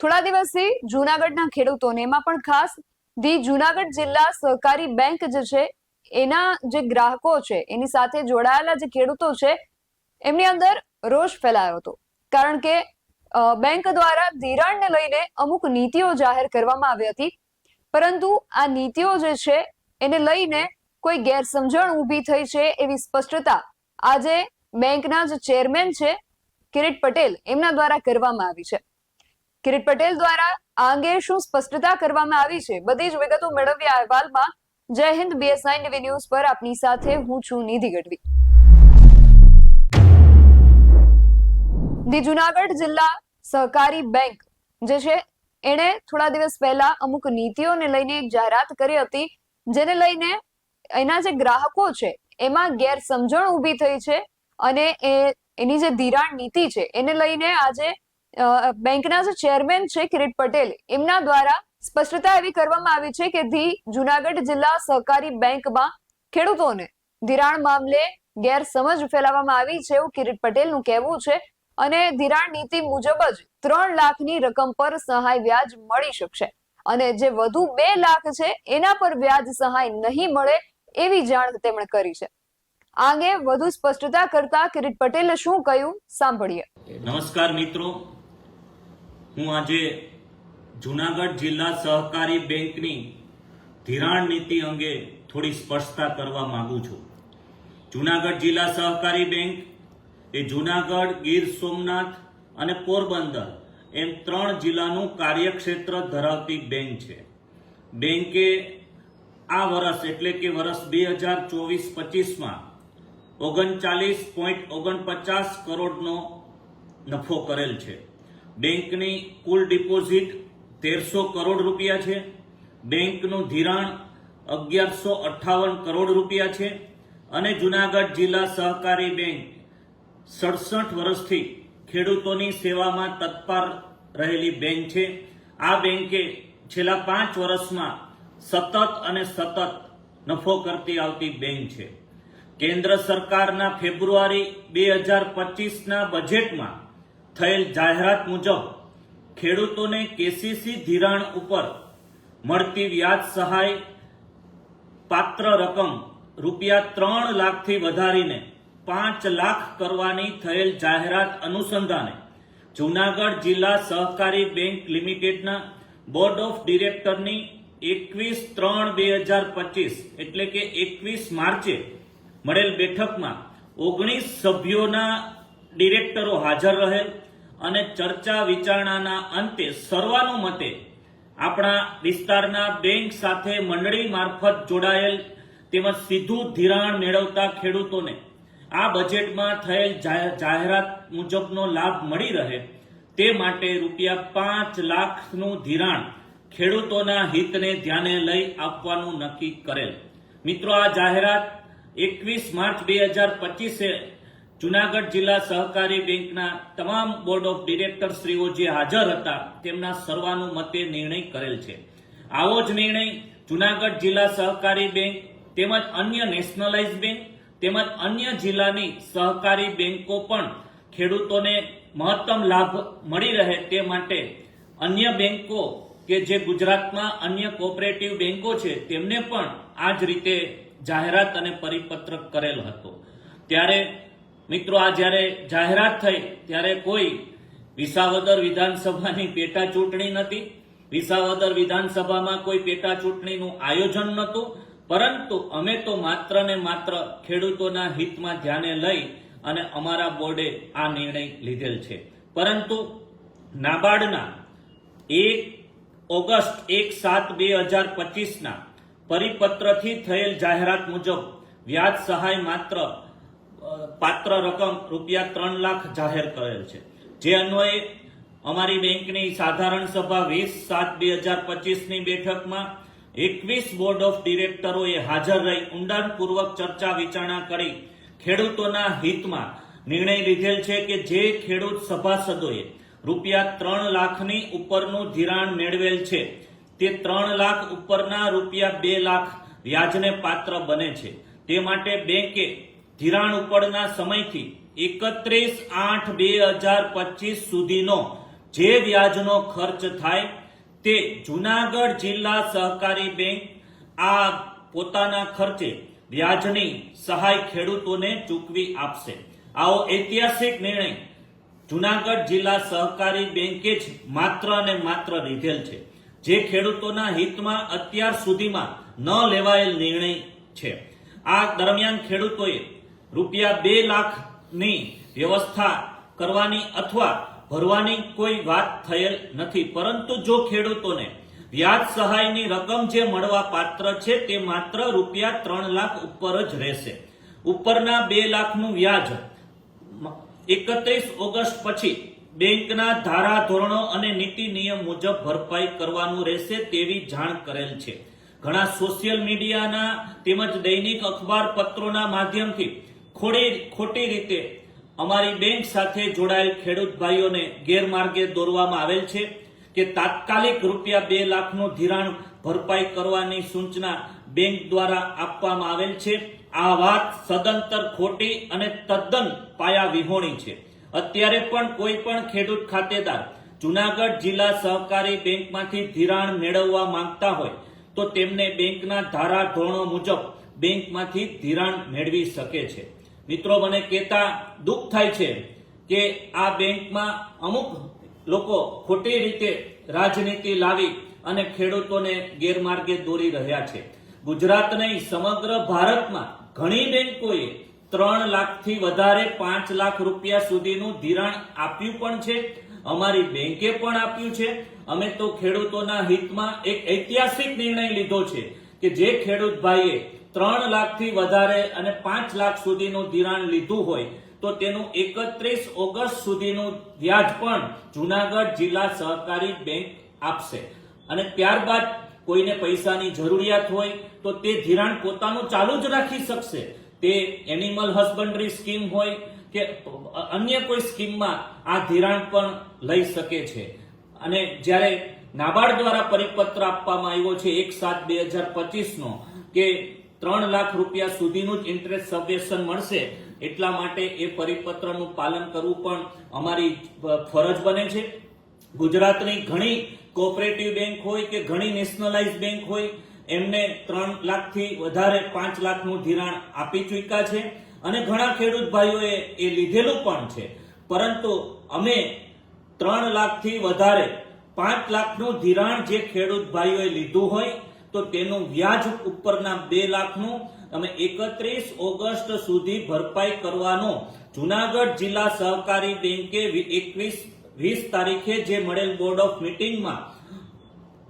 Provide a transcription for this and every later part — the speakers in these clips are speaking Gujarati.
થોડા દિવસથી જુનાગઢના ખેડૂતોને, એમાં પણ ખાસ ધી જુનાગઢ જિલ્લા સહકારી બેંક જે છે, એના જે ગ્રાહકો છે, એની સાથે જોડાયેલા જે ખેડૂતો છે, એમની અંદર રોષ ફેલાયો હતો. કારણ કે બેંક દ્વારા ધિરાણને લઈને અમુક નીતિઓ જાહેર કરવામાં આવી હતી. પરંતુ આ નીતિઓ જે છે, એને લઈને કોઈ ગેરસમજણ ઊભી થઈ છે એવી સ્પષ્ટતા આજે બેંકના જે ચેરમેન છે, કિરીટ પટેલ, એમના દ્વારા કરવામાં આવી છે. કિરીટ પટેલ દ્વારા આ અંગે શું સ્પષ્ટતા કરવામાં આવી છે? બધી જ વિગતો મેળવ્યા અહેવાલમાં જય હિન્દ બીએસઆઈ ટીવી ન્યૂઝ પર આપની સાથે હું છું નિધિ ગઢવી. ધી જુનાગઢ જિલ્લા સહકારી બેંક જે છે, એણે થોડા દિવસ પહેલા અમુક નીતિઓને લઈને એક જાહેરાત કરી હતી, જેને લઈને એના જે ગ્રાહકો છે, એમાં ગેરસમજણ ઊભી થઈ છે અને એ, એની જે ધિરાણ નીતિ છે, એને લઈને આજે બેંકના જે ચેરમેન છે કિરીટ પટેલ, એમના દ્વારા સ્પષ્ટતા એવી કરવામાં આવી છે કે ધી જુનાગઢ જિલ્લા સહકારી બેંકમાં ખેડૂતોને ધિરાણ મામલે ગેરસમજ ફેલાવવામાં આવી છે એવું કિરીટ પટેલનું કહેવું છે અને ધિરાણ નીતિ મુજબ જ ત્રણ લાખની રકમ પર સહાય વ્યાજ મળી શકશે. અને જે વધુ બે લાખ છે એના પર વ્યાજ સહાય નહીં મળે એવી જાણ તેમણે કરી છે. આ વધુ સ્પષ્ટતા કરતા કિરીટ પટેલે શું કહ્યું? સાંભળીએ. નમસ્કાર મિત્રો હું આજે જુનાગઢ જિલ્લા સહકારી બેંકની ધિરાણ નીતિ અંગે થોડી સ્પષ્ટતા કરવા માંગુ છું. જુનાગઢ જિલ્લા સહકારી બેંક એ જુનાગઢ, ગીર સોમનાથ અને પોરબંદર એમ ત્રણ જિલ્લાનું કાર્યક્ષેત્ર ધરાવતી બેંક છે. બેંકે આ વર્ષ એટલે કે વર્ષ બે હજાર ચોવીસ પચીસમાં ઓગણચાલીસ પોઈન્ટ ઓગણપચાસ કરોડનો નફો કરેલ છે. બેંકની કુલ ડિપોઝિટ તેરસો કરોડ રૂપિયા છે. બેંકનું ધિરાણ અગિયારસો અઠ્ઠાવન કરોડ રૂપિયા છે અને જુનાગઢ જિલ્લા સહકારી બેંક સડસઠ વર્ષથી ખેડૂતોની સેવામાં તત્પર રહેલી બેંક છે. આ બેંકે છેલ્લા પાંચ વર્ષમાં સતત અને સતત નફો કરતી આવતી બેંક છે. કેન્દ્ર સરકારના ફેબ્રુઆરી બે હજાર પચીસના બજેટમાં થયેલ જાહેરાત મુજબ, ખેડૂતોને કેસીસી ધિરાણ ઉપર મળતી વ્યાજ સહાય પાત્ર રકમ રૂપિયા ત્રણ લાખથી વધારીને પાંચ લાખ કરવાની થયેલ જાહેરાત અનુસંધાને જૂનાગઢ જિલ્લા સહકારી બેંક લિમિટેડના બોર્ડ ઓફ ડિરેક્ટરની એકવીસ ત્રણ બે હજાર પચીસ એટલે કે એકવીસ માર્ચે મળેલ બેઠકમાં ઓગણીસ સભ્યોના ડિરેક્ટરો હાજર રહેલ. અને ચર્ચા વિચારણાના અંતે સર્વાનુમતે આપણા વિસ્તારના બેંક સાથે મંડળી મારફત જોડાયેલ તેમજ સીધું ધિરાણ મેળવતા ખેડૂતોને આ બજેટમાં થયેલ જાહેર- જાહેરાત મુજબનો લાભ મળી રહે તે માટે રૂપિયા પાંચ લાખનું ધિરાણ ખેડૂતોના હિતને ધ્યાને લઈ આપવાનું નક્કી કરેલ. મિત્રો, આ જાહેરાત એકવીસ માર્ચ બે હજાર પચીસે જુનાગઢ જિલ્લા સહકારી બેંકના તમામ બોર્ડ ઓફ ડિરેક્ટર શ્રીઓ જે હાજર હતા, તેમના સર્વાનુમતે નિર્ણય કરેલ છે. આવો જ નિર્ણય જુનાગઢ જિલ્લા સહકારી બેંક, તેમજ અન્ય નેશનલાઇઝ બેંક, તેમજ અન્ય જિલ્લાની સહકારી બેંકો પણ ખેડૂતોને મહત્તમ લાભ મળી રહે તે માટે અન્ય બેંકો કે જે ગુજરાતમાં અન્ય કોઓપરેટિવ બેંકો છે, તેમને પણ આ જ રીતે જાહેરાત અને પરિપત્રક કરેલ હતો. ત્યારે મિત્રો, આ જ્યારે જાહેરાત થઈ, ત્યારે કોઈ વિસાવદર વિધાનસભાની પેટા ચૂંટણી નથી. વિસાવદર વિધાનસભામાં કોઈ પેટા ચૂંટણીનું આયોજન નહોતું. પરંતુ અમે તો માત્ર ને માત્ર ખેડૂતોના હિતમાં ધ્યાને લઈ અને અમારા બોર્ડે આ નિર્ણય લીધેલ છે. પરંતુ નાબાર્ડના એક ઓગસ્ટ એક સાત બે હજાર પચીસના પરિપત્રથી થયેલ જાહેરાત મુજબ વ્યાજ સહાય માત્ર પાત્ર રકમ રૂપિયા ત્રણ લાખ જાહેર કરેલ છે. જે અન્વયે અમારી બેંકની સાધારણ સભા વીસ સાત બે હજાર પચીસની બેઠકમાં એકવીસ બોર્ડ ઓફ ડિરેક્ટરોએ હાજર રહી ઊંડાણપૂર્વક ચર્ચા વિચારણા કરી ખેડૂતોના હિતમાં નિર્ણય લીધેલ છે કે જે ખેડૂત સભાસદોએ રૂપિયા ત્રણ લાખની ઉપરનું ધિરાણ મેળવેલ છે, તે ત્રણ લાખ ઉપરના રૂપિયા બે લાખ વ્યાજને પાત્ર બને છે. તે માટે બેંકે ધિરાણ ઉપરના સમયથી એકત્રીસ આઠ બે હજાર પચીસ સુધીનો જે વ્યાજનો ખર્ચ થાય તે જુનાગઢ જિલ્લા સહકારી બેંક આ પોતાના ખર્ચે વ્યાજની સહાય ખેડૂતોને ચૂકવી આપશે. આવો ઐતિહાસિક નિર્ણય જુનાગઢ જિલ્લા સહકારી બેંકે જ માત્ર અને માત્ર લીધેલ છે, જે ખેડૂતોના હિતમાં અત્યાર સુધીમાં ન લેવાયેલ નિર્ણય છે. આ દરમિયાન ખેડૂતોએ રૂપિયા બે લાખની વ્યવસ્થા કરવાની અથવા ભરવાની કોઈ વાત થયેલ નથી. પરંતુ જો ખેડૂતોને વ્યાજ સહાયની રકમ જે મળવા પાત્ર છે તે માત્ર રૂપિયા ત્રણ લાખ ઉપર જ રહેશે. ઉપરના બે લાખનું વ્યાજ એકત્રીસ ઓગસ્ટ પછી બેંકના ધારા ધોરણો અને નીતિ નિયમ મુજબ ભરપાઈ કરવાનું રહેશે તેવી જાણ કરેલ છે. ઘણા સોશિયલ મીડિયાના તેમજ દૈનિક અખબાર પત્રોના માધ્યમથી ખોટી ખોટી રીતે અમારી બેંક સાથે જોડાયેલ ખેડૂત ભાઈઓને ગેરમાર્ગે દોરવામાં આવેલ છે કે તાત્કાલિક રૂપિયા બે લાખનું ધિરાણ ભરપાઈ કરવાની સૂચના બેંક દ્વારા આપવામાં આવેલ છે. આ વાત સદંતર ખોટી અને તદ્દન પાયા વિહોણી છે. અત્યારે પણ કોઈ પણ ખેડૂત ખાતેદાર જુનાગઢ જિલ્લા સહકારી બેંકમાંથી ધિરાણ મેળવવા માંગતા હોય તો તેમને બેંકના ધારા ધોરણો મુજબ બેંકમાંથી ધિરાણ મેળવી શકે છે. મિત્રો, મને કહેતા દુઃખ થાય છે કે આ બેંકમાં અમુક લોકો ખોટી રીતે રાજનીતિ લાવી અને ખેડૂતોને ગેરમાર્ગે દોરી રહ્યા છે. ગુજરાત નહીં, સમગ્ર ભારતમાં ઘણી બેંકોએ ત્રણ લાખથી વધારે પાંચ લાખ રૂપિયા સુધીનું ધિરાણ આપ્યું પણ છે. અમારી બેંકે પણ આપ્યું છે. અમે તો ખેડૂતોના હિતમાં એક ઐતિહાસિક નિર્ણય લીધો છે કે જે ખેડૂત ભાઈએ ત્રણ લાખથી વધારે અને પાંચ લાખ સુધીનું ધિરાણ લીધું હોય તો તેનું એકત્રીસ ઓગસ્ટ સુધીનું વ્યાજ પણ જુનાગઢ જિલ્લા સહકારી બેંક આપશે. અને ત્યારબાદ કોઈને પૈસાની જરૂરિયાત હોય તો તે ધિરાણ પોતાનું ચાલુ જ રાખી શકશે. તે એનિમલ હસબન્ડરી સ્કીમ હોય કે અન્ય કોઈ સ્કીમમાં આ ધિરાણ પણ લઈ શકે છે. અને જ્યારે નાબાર્ડ દ્વારા પરિપત્ર આપવામાં આવ્યો છે એક સાત બે હજાર પચીસ નો કે ત્રણ લાખ રૂપિયા સુધીનું જ ઇન્ટરેસ્ટ સબવેશન મળશે. એટલા માટે એ પરિપત્રનું પાલન કરવું પણ અમારી ફરજ બને છે. ગુજરાતની ઘણી કોઓપરેટિવ બેંક હોય કે ઘણી નેશનલાઇઝ બેંક હોય, એમને ત્રણ લાખથી વધારે પાંચ લાખનું ધિરાણ આપી ચૂક્યા છે. અને ઘણા ખેડૂત ભાઈઓએ એ લીધેલું પણ છે. પરંતુ અમે ત્રણ લાખથી વધારે પાંચ લાખનું ધિરાણ જે ખેડૂત ભાઈઓએ લીધું હોય તો તેનું વ્યાજ ઉપરના બે લાખનું અમે એકત્રીસ ઓગસ્ટ સુધી ભરપાઈ કરવાનો. જુનાગઢ જિલ્લા સહકારી બેંકે એકવીસ, વીસ તારીખે જે મળેલ બોર્ડ ઓફ મિટિંગમાં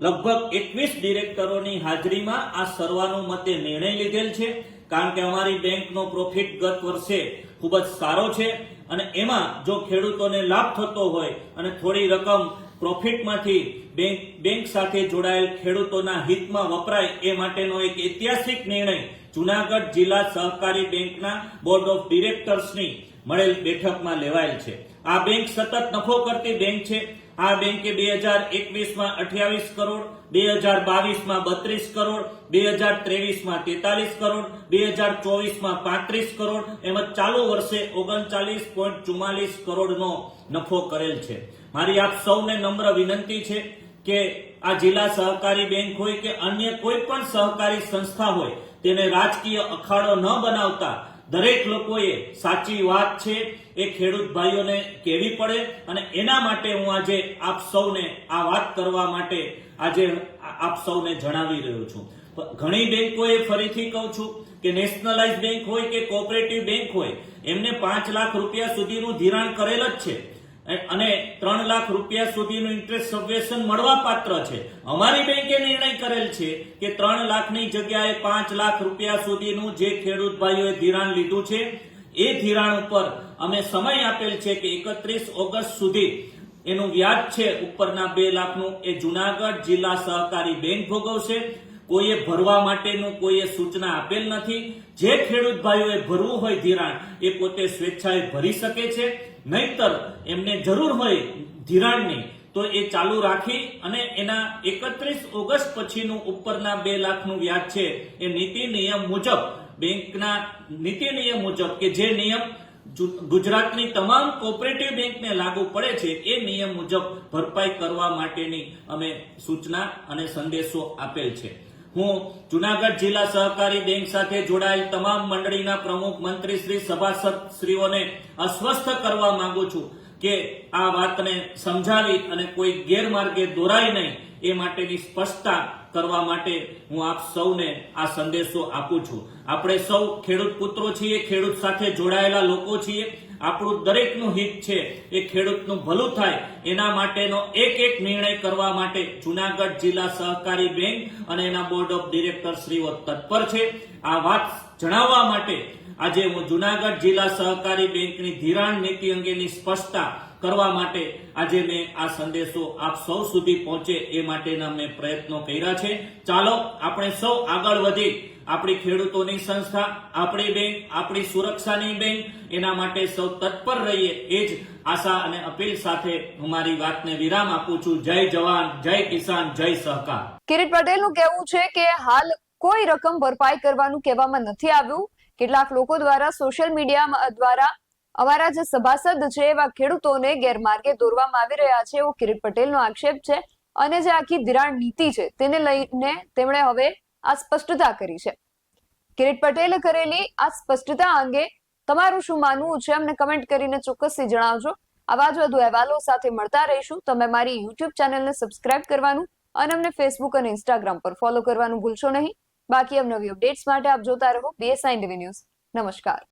લગભગ એકવીસ ડિરેક્ટરોની હાજરીમાં આ સર્વાનુમતે નિર્ણય લીધેલ છે. કારણ કે અમારી બેંકનો પ્રોફિટ ગત વર્ષે ખૂબ જ સારો છે અને એમાં જો ખેડૂતોને લાભ થતો હોય અને થોડી રકમ પ્રોફિટમાંથી બેંક બેંક સાથે જોડાયેલ ખેડૂતોના હિતમાં વપરાય એ માટેનો એક ઐતિહાસિક નિર્ણય જુનાગઢ જિલ્લા સહકારી બેંકના બોર્ડ ઓફ ડિરેક્ટર્સની મળેલ બેઠકમાં લેવાયેલ છે. આ બેંક સતત નફો કરતી બેંક છે. આ બેંકે બે હજાર એકવીસમાં અઠ્યાવીસ કરોડ, બે હજાર બાવીસમાં બત્રીસ કરોડ, બે હજાર ત્રેવીસમાં તેતાલીસ કરોડ, બે હજાર ચોવીસમાં પાંત્રીસ કરોડ, એમ ચાલુ વર્ષે ઓગણચાલીસ પોઈન્ટ ચુમ્માલીસ કરોડનો નફો કરેલ છે. મારી આપ સૌને નમ્ર વિનંતી છે કે આ જિલ્લા સહકારી બેંક હોય કે અન્ય કોઈ પણ સહકારી સંસ્થા હોય, તેને રાજકીય અખાડો ન બનાવતા દરેક લોકોએ સાચી વાત છે, એ ખેડૂત ભાઈઓને કહેવી પડે અને એના માટે હું આજે આપ સૌને આ વાત કરવા માટે આજે આપ સૌને જણાવી રહ્યો છું. ઘણી બેંકોએ ફરીથી કહું છું કે નેશનલાઇઝ બેંક હોય કે કોઓપરેટિવ બેંક હોય, એમને પાંચ લાખ રૂપિયા સુધીનું ધિરાણ કરેલ જ છે. અને ત્રણ લાખ રૂપિયા સુધીનું ઇન્ટરેસ્ટ સબવેશન મળવા પાત્ર છે. અમારી બેંકે નિર્ણય કરેલ છે કે ત્રણ લાખની જગ્યાએ પાંચ લાખ રૂપિયા સુધીનું જે ખેડૂત ભાઈઓએ ધિરાણ લીધું છે, એ ધિરાણ ઉપર અમે સમય આપેલ છે કે એકત્રીસ ઓગસ્ટ સુધી એનું વ્યાજ છે ઉપરના બે લાખનું. એ જુનાગઢ જિલ્લા સહકારી બેંક ભોગવશે. કોઈએ ભરવા માટેનું કોઈએ સૂચના આપેલ નથી. જે ખેડૂત ભાઈઓએ ભરવું હોય ધિરાણ, એ પોતે સ્વેચ્છાએ ભરી શકે છે. નહીતર એમને જરૂર હોય ધિરાણની, તો એ ચાલુ રાખી અને એના એકત્રીસ ઓગસ્ટ પછીનું ઉપરના બે લાખનું વ્યાજ છે. એ નીતિ નિયમ મુજબ, બેંકના નીતિ નિયમ મુજબ કે જે નિયમ ગુજરાતની તમામ કોઓપરેટિવ બેંકને લાગુ પડે છે, એ નિયમ મુજબ ભરપાઈ કરવા માટેની અમે સૂચના અને સંદેશો આપેલ છે. હું જુનાગઢ જિલ્લા સહકારી બેંક સાથે જોડાયેલ તમામ મંડળીના પ્રમુખ મંત્રી શ્રી, સભાસદ શ્રીઓને અસ્વસ્થ કરવા માંગુ છું કે આ વાતને સમજાવી અને કોઈ ગેરમાર્ગે દોરાય નહીં એ માટેની સ્પષ્ટતા કરવા માટે હું આપ સૌને આ સંદેશો આપું છું. આપણે સૌ ખેડૂત પુત્રો છીએ, ખેડૂત સાથે જોડાયેલા લોકો છીએ. આપણું દરેકનું હિત છે, એ ખેડૂતનું ભલું થાય, એના માટેનો એક એક નિર્ણય કરવા માટે જુનાગઢ જિલ્લા સહકારી બેંક અને એના બોર્ડ ઓફ ડિરેક્ટર શ્રીઓ તત્પર છે. આ વાત જણાવવા માટે આજે હું જુનાગઢ જિલ્લા સહકારી બેંકની ધિરાણ નીતિ અંગેની સ્પષ્ટતા કરવા માટે આજે મેં આ સંદેશો આપ સૌ સુધી પહોંચે એ માટેના મેં પ્રયત્નો કર્યા છે. ચાલો, આપણે સૌ આગળ વધી આપણી ખેડૂતોની સંસ્થા, આપણી બેંક, આપણી સુરક્ષાની બેંક, એના માટે સૌ તત્પર રહીએ, એ જ આશા અને અપીલ સાથે હું મારી વાતને વિરામ આપું છું. જય જવાન, જય કિસાન, જય સહકાર. કિરીટ પટેલનું કહેવું છે કે હાલ કોઈ રકમ ભરપાઈ કરવાનું કહેવામાં નથી આવ્યું. કેટલાક લોકો દ્વારા સોશિયલ મીડિયા દ્વારા અમારા જે સભાસદ છે એવા ખેડૂતોને ગેરમાર્ગે દોરવામાં આવી રહ્યા છે એવો કિરીટ પટેલનો આક્ષેપ છે. અને જે આખી ધિરાણ નીતિ છે તેને લઈને તેમણે હવે આ સ્પષ્ટતા કરી છે. કિરીટ પટેલે કરેલી આ સ્પષ્ટતા અંગે તમારું શું માનવું છે? અમને કમેન્ટ કરીને ચોક્કસથી જણાવજો. આવા જ વધુ અહેવાલો સાથે મળતા રહીશું. તમે મારી યુટ્યુબ ચેનલને સબસ્ક્રાઇબ કરવાનું અને અમને ફેસબુક અને ઇન્સ્ટાગ્રામ પર ફોલો કરવાનું ભૂલશો નહીં. બાકી અવનવી અપડેટ્સ માટે આપ જોતા રહો બીએસઆઈ ટીવી ન્યૂઝ નમસ્કાર.